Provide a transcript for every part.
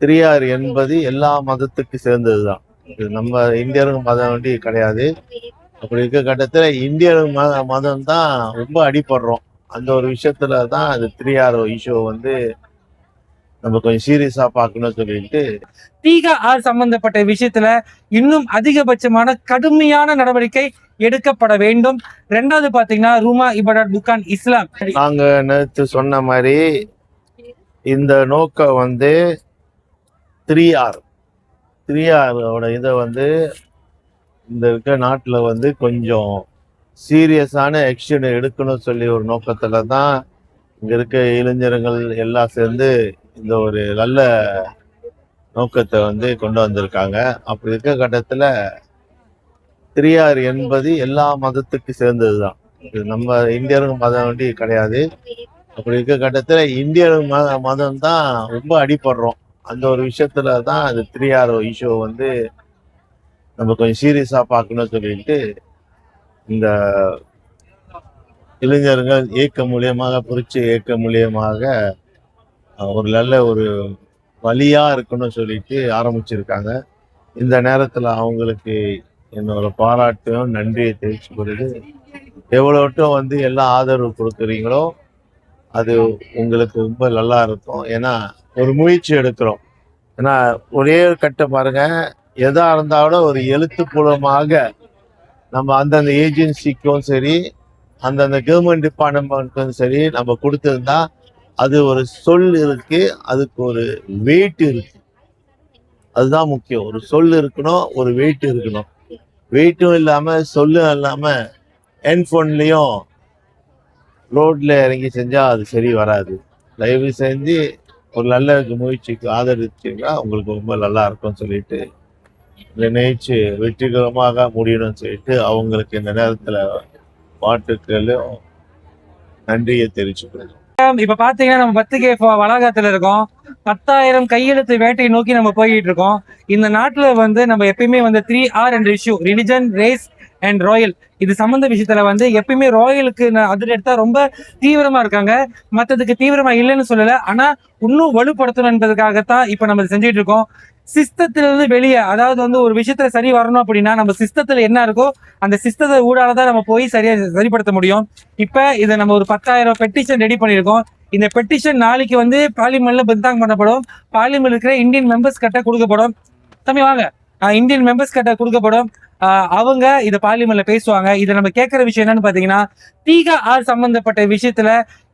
திரியார் என்பது எல்லா மதத்துக்கு சேர்ந்ததுதான். இது நம்ம இந்தியர்கள் மதம் வேண்டி கிடையாது. அப்படி இருக்க கட்டத்துல இந்தியர்கள் மத மதம் தான் ரொம்ப அடிபடுறோம். அந்த ஒரு விஷயத்துல தான் அது திரியார் இஷ்யூ வந்து நம்ம கொஞ்சம் சீரியஸா பார்க்கணும்னு சொல்லிட்டு தீகா ஆர் சம்பந்தப்பட்ட விஷயத்துல இன்னும் அதிகபட்சமான கடுமையான நடவடிக்கை எடுக்கப்பட வேண்டும். ரெண்டாவது பாத்தீங்கன்னா ரூமா இபடாட் புக்கான் இஸ்லாம். நாங்க நேற்று சொன்ன மாதிரி இந்த நோக்கம் வந்து த்ரீ ஆர். த்ரீ ஆரோட இதை வந்து இந்த இருக்க நாட்டில் வந்து கொஞ்சம் சீரியஸான ஆக்ஷன் எடுக்கணும்னு சொல்லி ஒரு நோக்கத்தில் தான் இங்கே இருக்க இளைஞர்கள் எல்லாம் சேர்ந்து இந்த ஒரு நல்ல நோக்கத்தை வந்து கொண்டு வந்திருக்காங்க. அப்படி இருக்க கட்டத்தில் திரியார் என்பது எல்லா மதத்துக்கு சேர்ந்ததுதான். இது நம்ம இந்தியர்கள் மதம் வேண்டி கிடையாது. அப்படி இருக்க கட்டத்தில் இந்தியர்கள் ம மதம் தான் ரொம்ப அடிபடுறோம். அந்த ஒரு விஷயத்துல தான் அது ஆர் இஷ்யூ வந்து நம்ம கொஞ்சம் சீரியஸா பார்க்கணும்னு சொல்லிட்டு இந்த இளைஞர்கள் இயக்கம் மூலியமாக புரட்சி இயக்கம் மூலியமாக ஒரு நல்ல ஒரு வழியா இருக்கணும்னு சொல்லிட்டு ஆரம்பிச்சிருக்காங்க. இந்த நேரத்துல அவங்களுக்கு என்னோட பாராட்டும் நன்றியை தெரிவிச்சு கொள்ளுது எவ்வளோட்டும் வந்து எல்லாம் ஆதரவு கொடுக்குறீங்களோ அது உங்களுக்கு ரொம்ப நல்லா இருக்கும். ஏன்னா ஒரு முயற்சி எடுக்கிறோம். ஏன்னா ஒரே ஒரு கட்ட பாருங்க எதா இருந்தாலும் ஒரு எழுத்துப்பூர்வமாக நம்ம அந்தந்த ஏஜென்சிக்கும் சரி அந்தந்த கவர்மெண்ட் டிபார்ட்மெண்ட்டுக்கும் சரி நம்ம கொடுத்துருந்தா அது ஒரு சொல் இருக்கு அதுக்கு ஒரு வெயிட் இருக்கு. அதுதான் முக்கியம். ஒரு சொல் இருக்கணும் ஒரு வெயிட் இருக்கணும். வெயிட்டும் இல்லாமல் சொல்லும் இல்லாமல் ஹெட்ஃபோன்லயும் ரோட்ல இறங்கி செஞ்சால் அது சரி வராது. தயவு செஞ்சு ஒரு நல்ல முயற்சிக்கு ஆதரிச்சிங்கன்னா உங்களுக்கு ரொம்ப நல்லா இருக்கும்னு சொல்லிட்டு நினைச்சு வெற்றிகரமாக முடியணும்னு சொல்லிட்டு அவங்களுக்கு இந்த நேரத்துல பாட்டுக்களும் நன்றியை தெரிவிச்சுக்கிறேன். இப்ப பாத்தீங்கன்னா நம்ம பத்து கே வளாகத்துல இருக்கோம். பத்தாயிரம் கையெழுத்து வேட்டையை நோக்கி நம்ம போய்கிட்டு இருக்கோம். இந்த நாட்டுல வந்து நம்ம எப்பயுமே வந்து த்ரீ ஆர் என்ற issue religion race and royal இது சம்மந்த விஷயத்துல வந்து எப்பயுமே ராயலுக்கு அதில் எடுத்தா ரொம்ப தீவிரமா இருக்காங்க. மற்றதுக்கு தீவிரமா இல்லைன்னு சொல்லல. ஆனா இன்னும் வலுப்படுத்தணும் என்பதற்காகத்தான் இப்ப நம்ம செஞ்சுட்டு இருக்கோம். சிஸ்டத்துல இருந்து வெளியே அதாவது வந்து ஒரு விஷயத்துல சரி வரணும் அப்படின்னா நம்ம சிஸ்டத்துல என்ன இருக்கோ அந்த சிஸ்டத்தை ஊடால தான் நம்ம போய் சரியா சரிப்படுத்த முடியும். இப்ப இதை நம்ம ஒரு பத்தாயிரம் பெட்டிஷன் ரெடி பண்ணியிருக்கோம். இந்த பெட்டிஷன் நாளைக்கு வந்து பார்லிமெண்ட்ல பிரித்தாங்க பண்ணப்படும். பார்லிமெண்ட் இருக்கிற இந்தியன் மெம்பர்ஸ் கிட்ட கொடுக்கப்படும். தம்பி வாங்க. இந்தியன் மெம்பர்ஸ் கிட்ட கொடுக்கப்படும். அவங்க இதை பார்லிமெண்ட்ல பேசுவாங்க. இதை நம்ம கேட்கிற விஷயம் என்னன்னு பாத்தீங்கன்னா தீகா ஆர் சம்பந்தப்பட்ட விஷயத்துல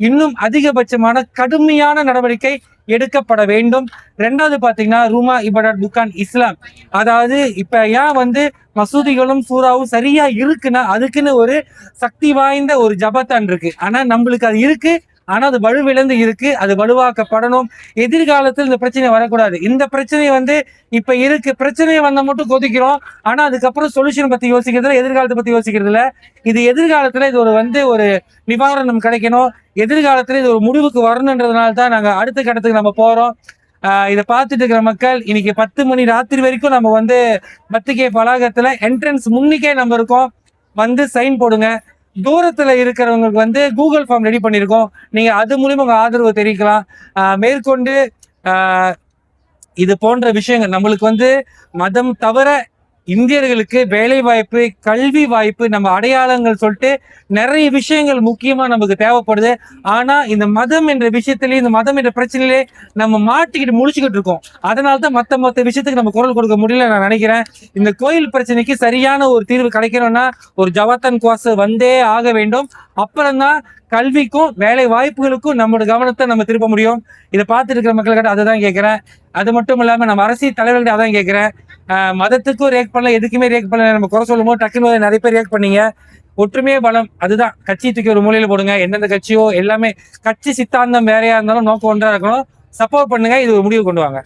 இன்னும் அதிகபட்சமான கடுமையான நடவடிக்கை எடுக்கப்பட வேண்டும். ரெண்டாவது பாத்தீங்கன்னா ரூமா இபடாட் புக்கான் இஸ்லாம். அதாவது இப்ப ஏன் வந்து மசூதிகளும் சூறாவும் சரியா இருக்குன்னா அதுக்குன்னு ஒரு சக்தி வாய்ந்த ஒரு ஜபத்தான் இருக்கு. ஆனா நம்மளுக்கு அது இருக்கு ஆனா அது வலுவிழந்து இருக்கு அது வலுவாக்கப்படணும். எதிர்காலத்தில் இந்த பிரச்சனை வரக்கூடாது. இந்த பிரச்சனை வந்து இப்ப இருக்கு. பிரச்சனையை வந்த மட்டும் கொதிக்கிறோம். ஆனா அதுக்கப்புறம் சொல்யூஷன் பத்தி யோசிக்கிறதுல எதிர்காலத்தை பத்தி யோசிக்கிறது இல்ல இது எதிர்காலத்துல இது ஒரு வந்து ஒரு நிவாரணம் கிடைக்கணும். எதிர்காலத்துல இது ஒரு முடிவுக்கு வரணுன்றதுனால தான் நாங்க அடுத்த கட்டத்துக்கு நம்ம போறோம். ஆஹ் இதை பார்த்துட்டு இருக்கிற மக்கள் இன்னைக்கு பத்து மணி ராத்திரி வரைக்கும் நம்ம வந்து பத்திரிகை பலாகத்துல என்ட்ரன்ஸ் முன்னிக்கே நம்ம இருக்கோம். வந்து சைன் போடுங்க. தூரத்துல இருக்கிறவங்களுக்கு வந்து கூகுள் ஃபார்ம் ரெடி பண்ணியிருக்கோம் நீங்க அது மூலியமா உங்க ஆதரவு தெரிவிக்கலாம். மேற்கொண்டு இது போன்ற விஷயங்கள் நம்மளுக்கு வந்து மதம் தவிர இந்தியர்களுக்கு வேலை வாய்ப்பு கல்வி வாய்ப்பு நம்ம அடையாளங்கள் சொல்லிட்டு நிறைய விஷயங்கள் முக்கியமா நமக்கு தேவைப்படுது. ஆனா இந்த மதம் என்ற விஷயத்திலேயே இந்த மதம் என்ற பிரச்சனையிலே நம்ம மாட்டிக்கிட்டு முடிச்சுக்கிட்டு இருக்கோம். அதனால தான் மத்த மத்த விஷயத்துக்கு நம்ம குரல் கொடுக்க முடியல நான் நினைக்கிறேன். இந்த கோயில் பிரச்சனைக்கு சரியான ஒரு தீர்வு கிடைக்கணும்னா ஒரு ஜவாத்தன் குவாஸ் வந்தே ஆக வேண்டும். அப்புறம்தான் கல்விக்கும் வேலை வாய்ப்புகளுக்கும் நம்மளோட கவனத்தை நம்ம திருப்ப முடியும். இதை பார்த்துட்டு இருக்கிற மக்கள்கிட்ட அதை தான் கேட்குறேன். அது மட்டும் இல்லாமல் நம்ம அரசியல் தலைவர்கிட்ட அதான் கேட்குறேன். மதத்துக்கும் ரியாக்ட் பண்ணல எதுக்குமே ரியாக்ட் பண்ணல. நம்ம குறை சொல்லும் போது டக்குன்னு நிறைய பேர் ரியாக்ட் பண்ணீங்க. ஒற்றுமையே பலம் அதுதான். கட்சி தூக்கி ஒரு மூலையில் போடுங்க. எந்தெந்த கட்சியோ எல்லாமே கட்சி சித்தாந்தம் வேறையா இருந்தாலும் நோக்கம் ஒன்றா இருக்கணும். சப்போர்ட் பண்ணுங்க இது ஒரு முடிவு கொண்டு வாங்க.